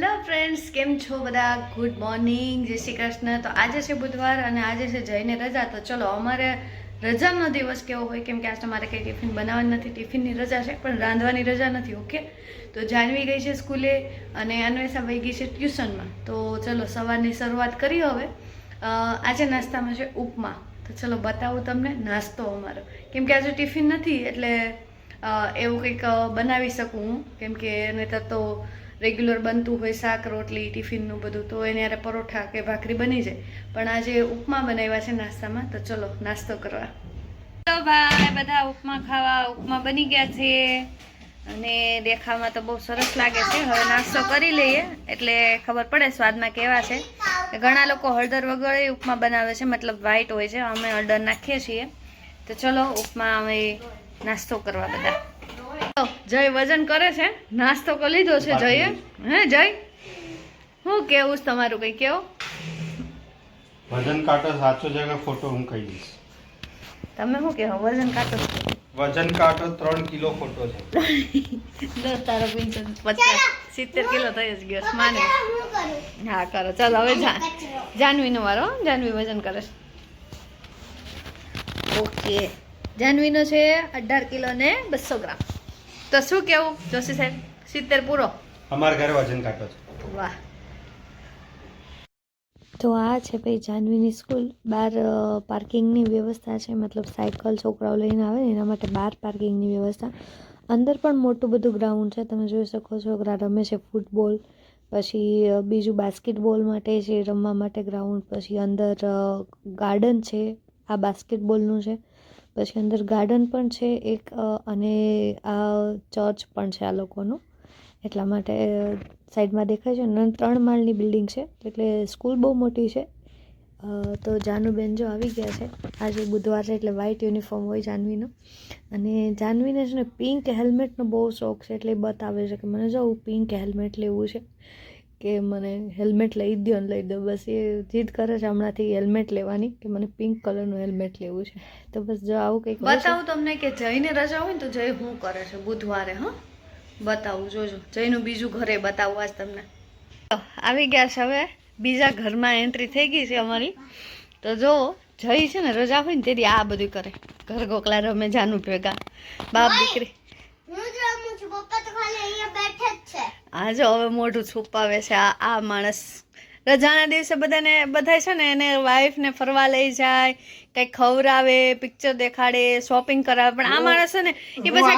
Hello friends, કેમ છો બધા? ગુડ મોર્નિંગ, જય શ્રી કૃષ્ણ. તો આજે છે બુધવાર અને આજે છે જઈને રજા. તો ચલો, અમારે રજાનો દિવસ કેવો હોય? કેમ કે આજે તમારે કંઈ ટિફિન બનાવવાની નથી. ટિફિનની રજા છે, પણ રાંધવાની રજા નથી, ઓકે? તો જાનવી ગઈ છે સ્કૂલે અને અન્વેષા વહી ગઈ છે ટ્યુશનમાં. તો ચલો, સવારની શરૂઆત કરી હવે. આજે નાસ્તામાં છે ઉપમા. તો ચલો, બતાવું તમને નાસ્તો અમારો. કેમ કે આજે ટિફિન નથી, એટલે એવું કંઈક બનાવી શકું હું. કેમ કે નહીંતર તો રેગ્યુલર બનતું હોય શાક, રોટલી, ટિફિનનું બધું, તો એને યારે પરોઠા કે ભાખરી બની જાય. પણ આજે ઉપમા બનાવ્યા છે નાસ્તામાં, તો ચલો નાસ્તો કરવા. તો ભાઈ, બધા ઉપમા ખાવા ઉપમા બની ગયા છે. અને દેખાવામાં તો બહુ સરસ લાગે છે. હવે નાસ્તો કરી લઈએ. એટલે ખબર પડે સ્વાદમાં કેવા છે. ઘણા લોકો હળદર વગર ઉપમા બનાવે છે, મતલબ વ્હાઈટ હોય છે. અમે હળદર નાખીએ છીએ. તો ચલો ઉપમા અમે નાસ્તો કરવા બધા. જય વજન કરે છે. નાસ્તો કરી લીધો છે જયે હે જય. હું કેવું છે તમારું કંઈ કેવો? વજન કાંટો સાચો છે કે ખોટો હું કહી દઈશ. તમે શું કહો વજન કાટો વજન કાંટો ત્રણ કિલો ખોટો છે. તારો પીનસો પચાસ સિત્તેર કિલો થઈ જ ગયો માને. હા કરો ચાલો હવે જાનવીનો વારો હો, જાનવી વજન કરે ઓકે જાનવીનો છે અઢાર કિલો ને બસો ગ્રામ. તો શું કેવું જોશી સાહેબ? સિત્તેર પૂરો. અમારા ઘરે વજન કાઢો છે. વાહ. તો આ છે ભાઈ જાનવીની સ્કૂલ. બહાર પાર્કિંગની વ્યવસ્થા છે. મતલબ સાયકલ છોકરાઓ લઈને આવે ને એના માટે બહાર પાર્કિંગની વ્યવસ્થા. અંદર પણ મોટું બધું ગ્રાઉન્ડ છે. તમે જોઈ શકો છો છોકરા રમે છે ફૂટબોલ. પછી બીજું બાસ્કેટબોલ માટે છે રમવા માટે ગ્રાઉન્ડ. પછી અંદર ગાર્ડન છે. આ બાસ્કેટબોલનું છે. પછી અંદર ગાર્ડન પણ છે એક અને આ ચર્ચ પણ છે આ લોકોનું. એટલા માટે સાઈડમાં દેખાય છે. અને ત્રણ માળની બિલ્ડિંગ છે. એટલે સ્કૂલ બહુ મોટી છે. તો જાનુબેન જો આવી ગયા છે. આજે બુધવાર છે એટલે વ્હાઇટ યુનિફોર્મ હોય જાનવીનો. અને જાનવીને છે ને પિંક હેલ્મેટનો બહુ શોખ છે. એટલે બતાવે છે કે મને જો પિંક હેલ્મેટ લેવું છે. કે મને હેલ્મેટ લઈ દો ને લઈ દો બસ એ જીદ કરે છે હમણાંથી હેલ્મેટ લેવાની કે મને પિંક કલરનું હેલ્મેટ લેવું છે. તો બસ જો આવું કંઈક બતાવું તમને કે જઈને રજા હોય ને તો જય શું કરે છે બુધવારે હા? બતાવું જોજો. જયનું બીજું ઘરે બતાવું આજ તમને. આવી ગયા છે હવે. બીજા ઘરમાં એન્ટ્રી થઈ ગઈ છે અમારી. તો જો જય છે ને રજા હોય ને તેથી આ બધું કરે. ઘર ગોકલા રમે જાનું ભેગા. બાપ દીકરી. હું જ રમું છું. પપ્પા તો ખાલી અહીંયા બેઠે જ છે. આ જો હવે મોઢું છુપાવે છે આ આ માણસ. રજાના દિવસે બધાને બધા છે ને એને વાઈફને ફરવા લઈ જાય કંઈક ખવડાવે પિક્ચર દેખાડે શોપિંગ કરાવે. પણ આ માણસ છે ને એ પછી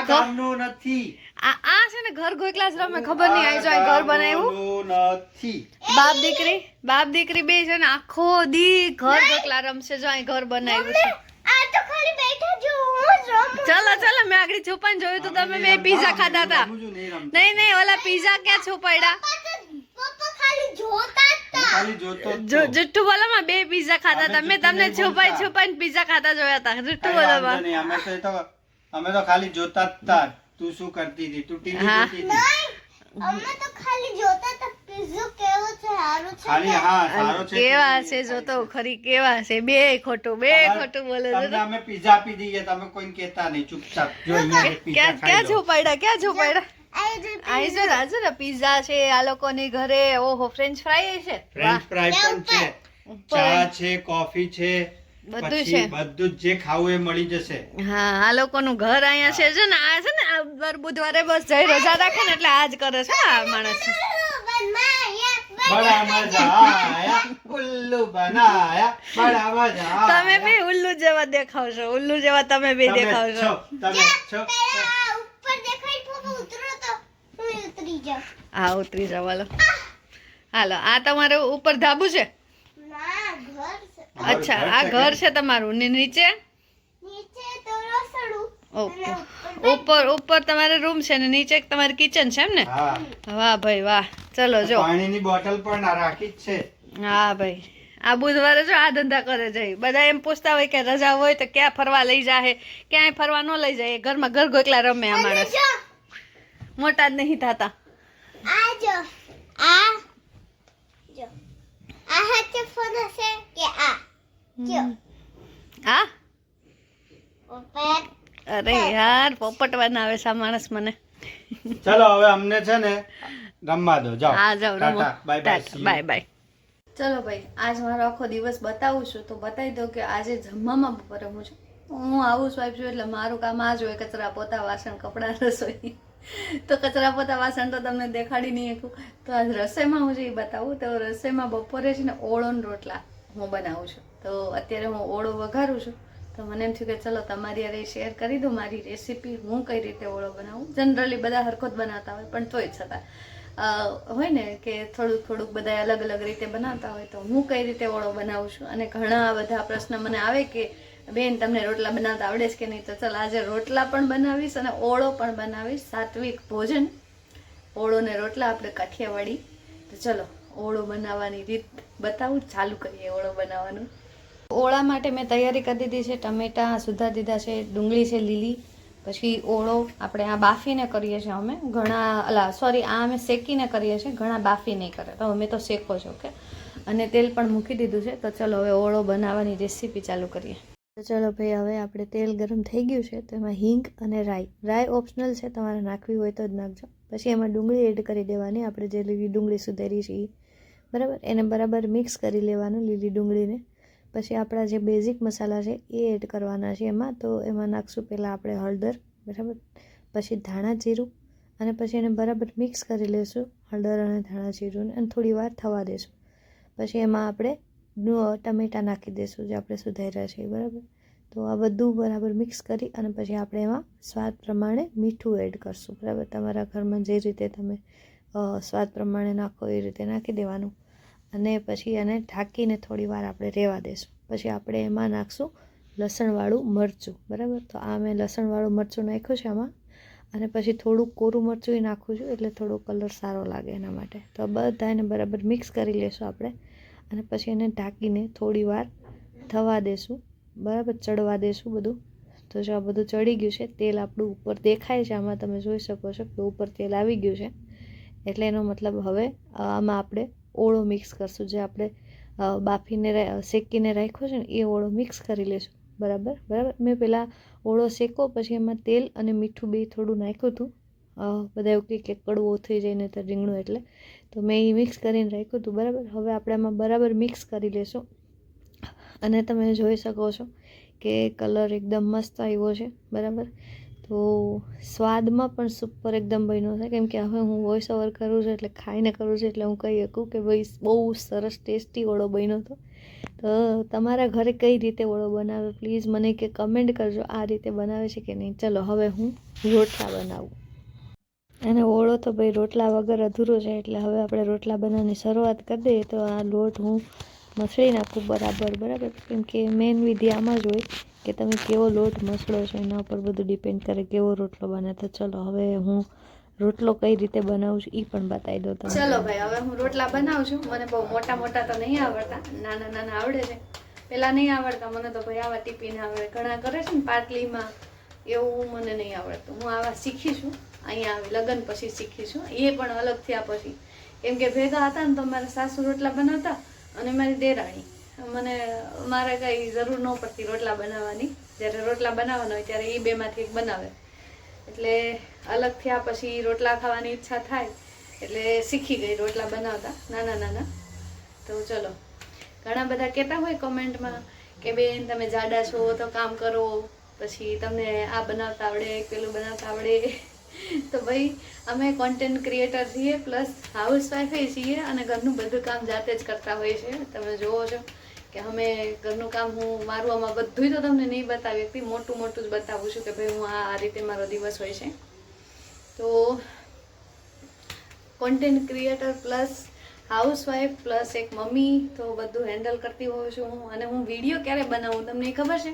નથી. આ આ છે ને ઘર ગોઈ ક્લાસ રમે ખબર નહીં આવી જાય ઘર બનાવ્યું. નથી. બાપ દીકરી બાપ દીકરી બે છે ને આખો દી ઘર ગોકલા રમશે જો અહીં ઘર બનાવ્યું છે. આ તો ખાલી બેઠા જો હું જ રમું ચલો ચલો મેં આગળ છુપાઈ જોયું તો તમે બે પીઝા ખાધા હતા. નહીં નહીં ઓલા પીઝા ક્યાં છુપાડ્યા જુઠ્ઠું બોલો પપ્પા ખાલી જોતા જ હું હતા. ખાલી જોતો જ જો તો. જુઠ્ઠું બોલોમાં બે પીઝા ખાધા હતા. મેં તમને છુપાઈ. છુપાઈને પીઝા ખાતા જોયા હતા. જુઠ્ઠું બોલો માં અમે તો એ તો અમે તો ખાલી જોતા જ હતા તું શું કરતી હતી? તું ટીવી જોતી હતી? અમે તો ખાલી જોતા હતા પીઝો કેવો છે સારું છે ખાલી હા સારો છે કેવા છે જોતો ખરી કેવા છે બે ખોટું બે ખોટું બોલે છે તમને અમે પીઝા આપી દઈએ તમે કોઈને કહેતા નહીં ચૂપચાપ જો પીઝા ક્યાં ક્યાં ક્યાં જે આઈ જો રાજુ ને પીઝા છે આ લોકોની ઘરે ઓહો ફ્રેન્ચ ફ્રાય છે? ફ્રેન્ચ ફ્રાય પણ છે. ચા છે કોફી છે. બધું છે. બધું જે ખાવું એ મળી જશે. હા આ લોકોનું ઘર અહીંયા છે. છે ને આ છે ને દર બુધવારે બસ જઈ રજા રાખે ને એટલે આજ કરે છે આ માણસ. બડા મજા આયા ઉલ્લુ બનાયા બડા મજા આયા. તમે બી ઉલ્લુ જેવા દેખાવ છો ઉલ્લુ જેવા તમે બી દેખાવ છો હું ઉતરી જાઉં. હા ઉતરી જાવ હાલો. હાલો આ તમારું ઉપર ધાબુ છે? અચ્છા આ ઘર છે તમારું? ને નીચે? નીચે તો રસોડું. ઓકે. અને ઉપર ઉપર તમારે રૂમ છે ને નીચે તમારી કિચન છે એમ ને? વાહ ભાઈ વાહ. ચલો જો. પાણીની બોટલ પણ રાખી જ છે. હા ભાઈ. આ બુધવારે જો આ ધંધા કરે છે. બધા એમ પૂછતા હોય કે રજા હોય તો ક્યાં ફરવા લઈ જાય ક્યાંય ફરવા ન લઈ જાય. ઘરમાં ઘર ગોકલા રમે આ માણસ. મોટા જ નહીં થતા. આ જો. આ જો. આ હાથે ફોન હશે. હા? અરે યાર પોપટ બનાવે છે માણસ મને. ચલો હવે અમને છે ને રમવા દો. જાઓ. હા જાઓ રમો. Bye bye. Bye bye. ચલો ભાઈ આજ મારો આખો દિવસ બતાવું છું. તો બતાવી દઉં કે આજે જમવામાં બપોરે હું છું. હું આવું વાઈફ છું એટલે મારું કામ આ જ હોય કચરા પોતા વાસણ કપડાં રસોઈ. તો કચરા પોતા વાસણ તો તમને દેખાડી નહીં શકું. તો આજ રસોઈમાં હું જે બતાવું તો રસોઈમાં બપોરે છે ને ઓળો રોટલા હું બનાવું છું. તો અત્યારે હું ઓળો વઘારું છું. તો મને એમ થયું કે ચલો તમારી અરે શેર કરી દઉં, મારી રેસીપી હું કઈ રીતે ઓળો બનાવું. જનરલી બધા હરખો જ બનાવતા હોય, પણ તોય છતાં. હોય ને કે થોડુંક થોડુંક બધા અલગ અલગ રીતે બનાવતા હોય તો હું કઈ રીતે ઓળો બનાવું છું? અને ઘણા બધા પ્રશ્ન મને આવે કે, બેન, તમને રોટલા બનાવતા આવડે છે કે નહીં? તો ચાલ આજે રોટલા પણ બનાવીશ અને ઓળો પણ બનાવીશ. સાત્વિક ભોજન. ઓળો ને રોટલા આપણે કાઠિયાવાડી. તો ચલો, ઓળો બનાવવાની રીત બતાવું. ચાલુ કરીએ ઓળો બનાવવાનું. ઓળા માટે મેં તૈયારી કરી દીધી છે. ટમેટાં સુધા દીધા છે, ડુંગળી છે, લીલી. પછી ઓળો આપણે આ બાફીને કરીએ છીએ અમે. ઘણા, અલા સોરી આ અમે શેકીને કરીએ છીએ. ઘણા બાફી નહીં કરે. તો અમે તો શેકો છો, ઓકે? અને તેલ પણ મૂકી દીધું છે. તો ચલો, હવે ઓળો બનાવવાની રેસીપી ચાલુ કરીએ. તો ચલો ભાઈ, હવે આપણે તેલ ગરમ થઈ ગયું છે તો એમાં હિંગ અને રાઈ. રાઈ ઓપ્શનલ છે, તમારે નાખવી હોય તો જ નાખજો. પછી એમાં ડુંગળી એડ કરી દેવાની. આપણે જે લીલી ડુંગળી સુધારી છે એ બરાબર? એને બરાબર મિક્સ કરી લેવાનું, લીલી ડુંગળીને. પછી આપણા જે બેઝિક મસાલા છે એ એડ કરવાના છે એમાં. તો એમાં નાખશું પહેલાં આપણે હળદર, બરાબર? પછી ધાણા જીરું અને પછી એને બરાબર મિક્સ કરી લઈશું હળદર અને ધાણા જીરું અને થોડી વાર થવા દઈશું પછી એમાં આપણે ટમેટાં નાખી દઈશું જે આપણે સુધાર્યા છે, બરાબર? તો આ બધું બરાબર મિક્સ કરી અને પછી આપણે એમાં સ્વાદ પ્રમાણે મીઠું એડ કરશું, બરાબર? તમારા ઘરમાં જે રીતે તમે સ્વાદ પ્રમાણે નાખો એ રીતે નાખી દેવાનું. અને પછી એને ઢાંકીને થોડી વાર આપણે રહેવા દઈશું પછી આપણે એમાં નાખશું લસણવાળું મરચું, બરાબર? તો આ મેં લસણવાળું મરચું નાખ્યું છે આમાં. અને પછી થોડું કોરું મરચું નાખું છું, એટલે થોડો કલર સારો લાગે એના માટે. તો બધા એને બરાબર મિક્સ કરી લેશું આપણે. અને પછી એને ઢાંકીને થોડી વાર થવા દેશું, બરાબર? ચડવા દેશું બધું. તો જો આ બધું ચડી ગયું છે, તેલ આપણું ઉપર દેખાય છે, આમાં તમે જોઈ શકો છો કે ઉપર તેલ આવી ગયું છે. એટલે એનો મતલબ હવે આમાં આપણે ઓળો મિક્સ કરશું. જે આપણે બાફીને શેકીને રાખ્યો છે ને, એ ઓળો મિક્સ કરી લઈશું બરાબર? બરાબર? મેં પહેલાં ઓળો શેકો, પછી એમાં તેલ અને મીઠું બે થોડું નાખ્યું હતું. બધા એવું કે કડવો થઈ જાય ને તો રીંગણું એટલે. તો મેં એ મિક્સ કરીને રાખ્યું હતું. બરાબર? હવે આપણે આમાં બરાબર મિક્સ કરી લેશું. અને તમે જોઈ શકો છો કે કલર એકદમ મસ્ત આવ્યો છે. બરાબર? તો સ્વાદમાં પણ સુપર એકદમ બન્યો છે. કેમ કે હવે હું વોઇસ ઓવર કરું છું એટલે ખાઈને કરું છું એટલે હું કહી શકું કે ભાઈ, બહુ સરસ ટેસ્ટી ઓળો બન્યો હતો. તો તમારા ઘરે કઈ રીતે ઓળો બનાવે? પ્લીઝ મને કે કમેન્ટ કરજો આ રીતે બનાવે છે કે નહીં. ચલો, હવે હું રોટલા બનાવું. અને ઓળો તો ભાઈ રોટલા વગર અધૂરો છે, એટલે હવે આપણે રોટલા બનાવવાની શરૂઆત કરી દઈએ. તો આ લોટ હું મસળી નાખું બરાબર બરાબર? કેમ કે મેઇન વિધિ આમાં જ હોય. કે તમે કેવો લોટ મસળો છો એના ઉપર બધું ડિપેન્ડ કરે કેવો રોટલો બને. તો ચલો, હવે હું રોટલો કઈ રીતે બનાવું છું એ પણ બતાવી દો તમે ચલો ભાઈ, હવે હું રોટલા બનાવું છું. મને બહુ મોટા મોટા તો નહીં આવડતા, નાના નાના આવડે છે. પેલા નહીં આવડતા, મને તો ભાઈ આવા ટીપીને આવડે ઘણા કરે છે ને પાટલીમાં એવું મને નહીં આવડતું. હું આવા શીખી છું. અહીંયા આવી લગ્ન પછી શીખી છું. એ પણ અલગ થયા પછી. કેમ કે ભેગા હતા ને તો મારા સાસુ રોટલા બનાવતા અને મારી દેરાણી. મને, મારે કંઈ જરૂર ન પડતી રોટલા બનાવવાની. જ્યારે રોટલા બનાવવાના હોય ત્યારે એ બેમાંથી એક બનાવે. એટલે અલગ થયા પછી રોટલા ખાવાની ઈચ્છા થાય, એટલે શીખી ગઈ રોટલા બનાવતા, નાના નાના. તો ચલો, ઘણા બધા કહેતા હોય કોમેન્ટમાં કે બેન તમે જાડા છો, તો કામ કરો, પછી તમને આ બનાવતા આવડે પેલું બનાવતા આવડે. તો ભાઈ, અમે કોન્ટેન્ટ ક્રિએટર છીએ પ્લસ હાઉસવાઈફ છીએ અને ઘરનું બધું કામ જાતે જ કરતા હોઈએ છીએ. તમે જુઓ છો. કે અમે ઘરનું કામ હું મારું આમાં બધું તો તમને નહીં બતાવી શકતી, મોટું મોટું જ બતાવું છું કે ભાઈ હું આ રીતે મારો દિવસ હોય છે. તો content creator plus housewife plus એક મમ્મી, તો બધું હેન્ડલ કરતી હોઉં છું હું. અને હું વીડિયો ક્યારે બનાવું તમને ખબર છે?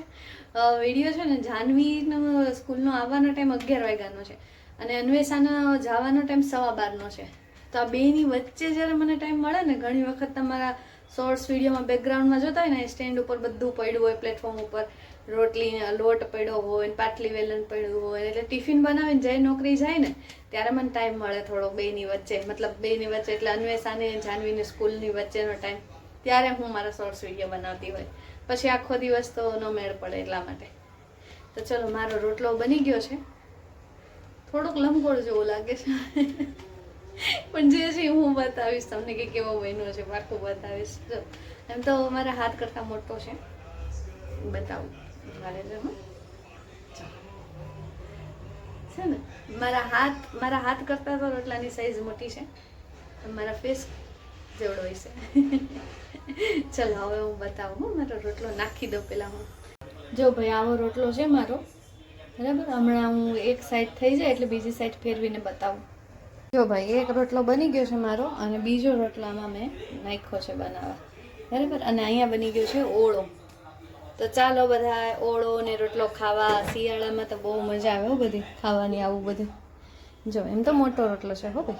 વીડિયો છે ને જાનવીનો સ્કૂલનો આવવાનો ટાઈમ અગિયાર વાગ્યાનો છે. અને અન્વેષાનો જવાનો ટાઈમ સવા બારનો છે. તો આ બેની વચ્ચે જ્યારે મને ટાઈમ મળે ને, ઘણી વખત તમારા શોર્ટ્સ વિડીયોમાં બેકગ્રાઉન્ડમાં જોતા હોય ને સ્ટેન્ડ ઉપર બધું પડ્યું હોય પ્લેટફોર્મ ઉપર. રોટલી, લોટ પડ્યો હોય પાટલી વેલણ પડ્યું હોય, એટલે ટિફિન બનાવીને જઈ નોકરી જાય ને, ત્યારે મને ટાઈમ મળે થોડો બેની વચ્ચે. મતલબ બેની વચ્ચે એટલે અન્વેષાને, જાનવીને, સ્કૂલની વચ્ચેનો ટાઈમ ત્યારે હું મારા શોર્ટ્સ વીડિયો બનાવતી હોય. પછી આખો દિવસ તો ન મેળ પડે એટલા માટે. તો ચલો, મારો રોટલો બની ગયો છે. થોડોક લંબગોળ જેવો લાગે છે. પણ જે છે હું બતાવીશ તમને કે કેવો બન્યો છે પાકું બતાવીશ. જો, એમ તો મારા હાથ કરતાં મોટો છે. બતાવું મારે છે ને, મારા હાથ મારા હાથ કરતાં તો રોટલાની સાઈઝ મોટી છે મારા ફેસ જેવડો છે. ચલો, હવે હું બતાવું, હો, મારો રોટલો નાખી દઉં પહેલાં હું. જો ભાઈ, આવો રોટલો છે મારો. બરાબર? હમણાં હું એક સાઈડ થઈ જાય એટલે બીજી સાઈડ ફેરવીને બતાવું. જો ભાઈ, એક રોટલો બની ગયો છે મારો અને બીજો રોટલામાં મેં નાખ્યો છે બનાવવા. બરાબર? અને અહીંયા બની ગયો છે ઓળો. તો ચાલો બધા ઓળો ને રોટલો ખાવા. શિયાળામાં તો બહુ મજા આવે હો બધી, ખાવાની આવું બધું. જો, એમ તો મોટો રોટલો છે હો ભાઈ.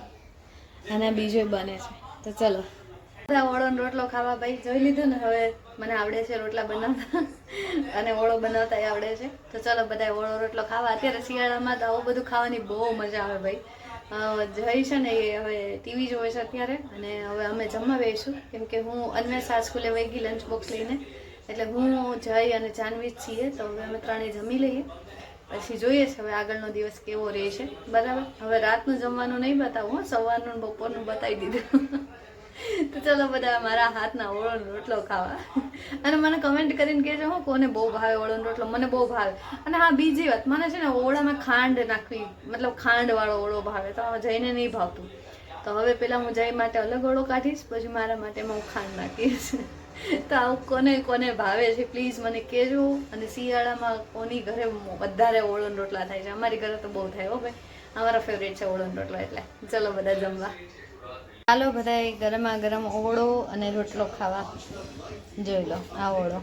અને બીજો બને છે. તો ચલો. બધા ઓળો ને રોટલો ખાવા ભાઈ, જોઈ લીધું ને? હવે મને આવડે છે રોટલા બનાવતા. અને ઓળો બનાવતા આવડે છે. તો ચલો બધા ઓળો રોટલો ખાવા. અત્યારે શિયાળામાં તો આવું બધું ખાવાની બહુ મજા આવે ભાઈ. જય છે ને એ હવે ટીવી જોવે છે અત્યારે અને હવે અમે જમવા બેસું કેમ કે હું સાસ સ્કૂલે વહી ગઈ લંચ બોક્સ લઈને. એટલે હું, જય અને જાનવી છીએ. તો હવે અમે ત્રણેય જમી લઈએ. પછી જોઈએ છે હવે આગળનો દિવસ કેવો રહેશે. બરાબર? હવે રાતનું જમવાનું નહીં બતાવું, હો. સવારનું બપોરનું બતાવી દીધું. તો ચલો બધા મારા હાથના ઓળોનો રોટલો ખાવા. અને મને કમેન્ટ કરીને કહેજો હું, કોને બહુ ભાવે ઓળોનો રોટલો? મને બહુ ભાવે. અને હા, બીજી વાત, મને છે ને ઓળામાં ખાંડ નાખવી, મતલબ ખાંડવાળો ઓળો ભાવે, તો જઈને નહીં ભાવતું. તો હવે પહેલાં હું જઈ માટે અલગ ઓળો કાઢીશ, પછી મારા માટે હું ખાંડ નાખીશ. તો આવું કોને કોને ભાવે છે પ્લીઝ મને કહેજો. અને શિયાળામાં કોની ઘરે વધારે ઓળોન રોટલા થાય છે? અમારી ઘરે તો બહુ થાય હો ભાઈ. અમારા ફેવરેટ છે ઓળોન રોટલા એટલે. ચલો બધા જમવા. ચાલો બધાએ ગરમા ગરમ ઓળો અને રોટલો ખાવા. જોઈ લો, આ ઓળો.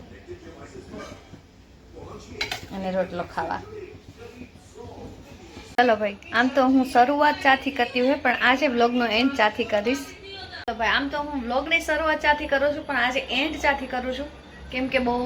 અને રોટલો ખાવા. ચાલો ભાઈ, આમ તો હું શરૂઆત ચાથી કરતી હોય, પણ આજે બ્લોગનો એન્ડ ચાથી કરીશ. તો ભાઈ, આમ તો હું બ્લોગની શરૂઆત ચાથી કરું છું, પણ આજે એન્ડ ચાથી કરું છું. કેમ કે બહુ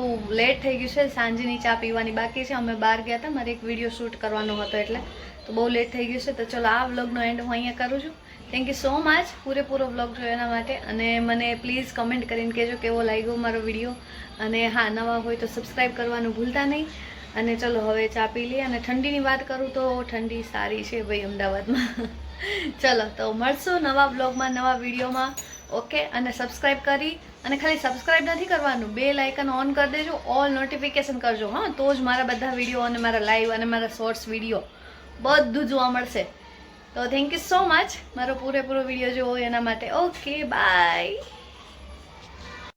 લેટ થઈ ગયું છે, સાંજની ચા પીવાની બાકી છે. અમે બહાર ગયા હતા, મારે એક વીડિયો શૂટ કરવાનો હતો એટલે. તો બહુ લેટ થઈ ગયું છે, તો ચલો આ વ્લોગનો એન્ડ હું અહીંયા કરું છું. થેન્ક યુ સો મચ પૂરેપૂરો બ્લોગ જોયો એના માટે. અને મને પ્લીઝ કમેન્ટ કરીને કહેજો કેવો લાગ્યો મારો વીડિયો અને હા, નવા હોય તો સબસ્ક્રાઈબ કરવાનું ભૂલતા નહીં. અને ચલો, હવે ચા પી લઈએ. અને ઠંડીની વાત કરું તો ઠંડી સારી છે ભાઈ અમદાવાદમાં. ચલો, તો મળશું નવા બ્લોગમાં નવા વિડીયોમાં ઓકે અને સબસ્ક્રાઈબ કરી. અને ખાલી સબસ્ક્રાઈબ નથી કરવાનું બે લાઇકન ઓન કરી દેજો. ઓલ નોટિફિકેશન કરજો. હા, તો જ મારા બધા વીડિયો અને મારા લાઈવ અને મારા શોર્ટ્સ વીડિયો બધું જોવા મળશે. તો થેન્ક યુ સો મચ મારો પૂરેપૂરો વીડિયો જોવો એના માટે. Okay bye